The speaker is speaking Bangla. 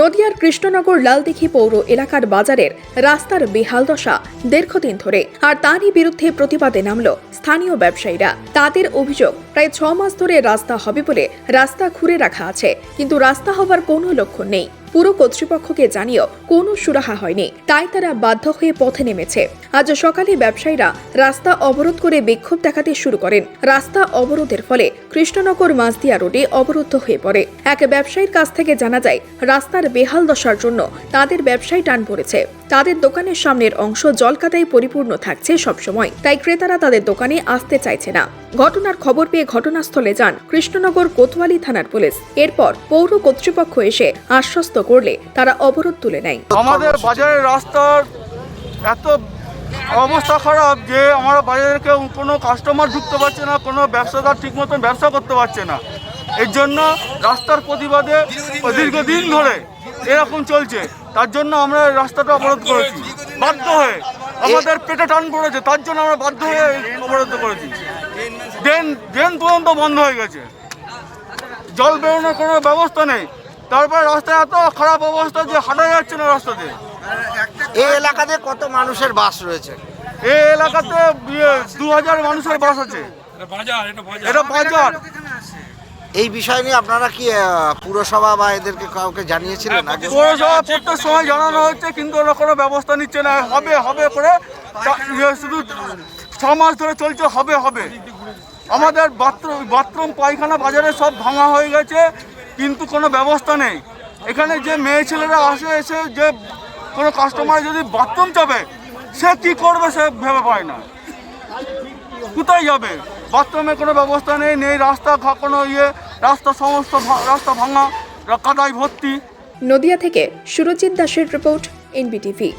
নদিয়ার কৃষ্ণনগর লালদিঘি পৌর এলাকার বাজারের রাস্তার বেহাল দশা দীর্ঘদিন ধরে, আর তারই বিরুদ্ধে প্রতিবাদে নামল স্থানীয় ব্যবসায়ীরা। তাদের অভিযোগ, প্রায় ছ মাস ধরে রাস্তা হবে বলে রাস্তা খুঁড়ে রাখা আছে, কিন্তু রাস্তা হবার কোনো লক্ষণ নেই। পুরো কর্তৃপক্ষকে জানিয়েও কোনো সুরাহা হয়নি। তাই তারা বাধ্য হয়ে পথে নেমেছে। আজ সকালে ব্যবসায়ীরা রাস্তা অবরোধ করে বিক্ষোভ দেখাতে শুরু করেন। রাস্তা অবরোধের ফলে কৃষ্ণনগর মাঝদিয়া রোডে অবরুদ্ধ হয়ে পড়ে। এক ব্যবসায়ীর কাছ থেকে জানা যায়, রাস্তার বেহাল দশার জন্য তাদের ব্যবসায় টান পড়েছে। তাদের দোকানের সামনের অংশ জলকাদায় পরিপূর্ণ থাকছে সবসময়। তাই ক্রেতারা তাদের দোকানে আসতে চাইছে না। ঘটনার খবর পেয়ে ঘটনাস্থলে যান কৃষ্ণনগর কোতোয়ালি থানার পুলিশ। এরপর পৌর কর্তৃপক্ষ এসে আশ্বস্ত করলে তারা অবরোধ তুলে নেয়। আমাদের বাজারের রাস্তার এত অবস্থা খারাপ যে আমরা বাজারে কেউ কোনো কাস্টমার ঢুকতে পারছে না, কোনো ব্যবসাদার ঠিক মতন ব্যবসা করতে পারছে না। এর জন্য রাস্তার প্রতিবাদে দীর্ঘদিন ধরে এরকম চলছে। তার জন্য আমরা রাস্তাটা অবরোধ করেছি। বাধ্য হয়ে আমাদের পেটে টান পড়েছে তার জন্য আমরা বাধ্য হয়ে অবরোধ করেছি। ড্রেন ড্রেন পর্যন্ত বন্ধ হয়ে গেছে। জল বেরোনোর কোনো ব্যবস্থা নেই। তারপরে রাস্তায় এত খারাপ অবস্থা যে হাঁটা যাচ্ছে না রাস্তাতে। এই এলাকাতে কত মানুষের বাস রয়েছে? এই এলাকাতে দু হাজার মানুষের বাস আছে। এটা বাজার এটা বাজার এটা বাজার এই বিষয় নিয়ে আপনারা কি পুরসভা বা এদেরকে কাউকে জানিয়েছিলেন? পৌরসভা প্রত্যেক সময় জানানো হচ্ছে কিন্তু ওরা কোনো ব্যবস্থা নিচ্ছে না। হবে হবে করে ইয়ে শুধু ছ মাস ধরে চলছে, হবে হবে। আমাদের বাথরুম বাথরুম, পায়খানা বাজারে সব ভাঙা হয়ে গেছে, কিন্তু কোনো ব্যবস্থা নেই। এখানে যে মেয়ে ছেলেরা আসে, এসে যে কোনো কাস্টমার যদি বাথরুম চাবে সে কি করবে সে ভেবে পায় না। কোথায় যাবে? বাথরুমে কোনো ব্যবস্থা নেই নেই রাস্তা কোনো ইয়ে রাস্তা সমস্ত রাস্তা ভাঙা কাদায় ভর্তি। নদিয়া থেকে সুরজিৎ দাসের রিপোর্ট, এনবিটিভি।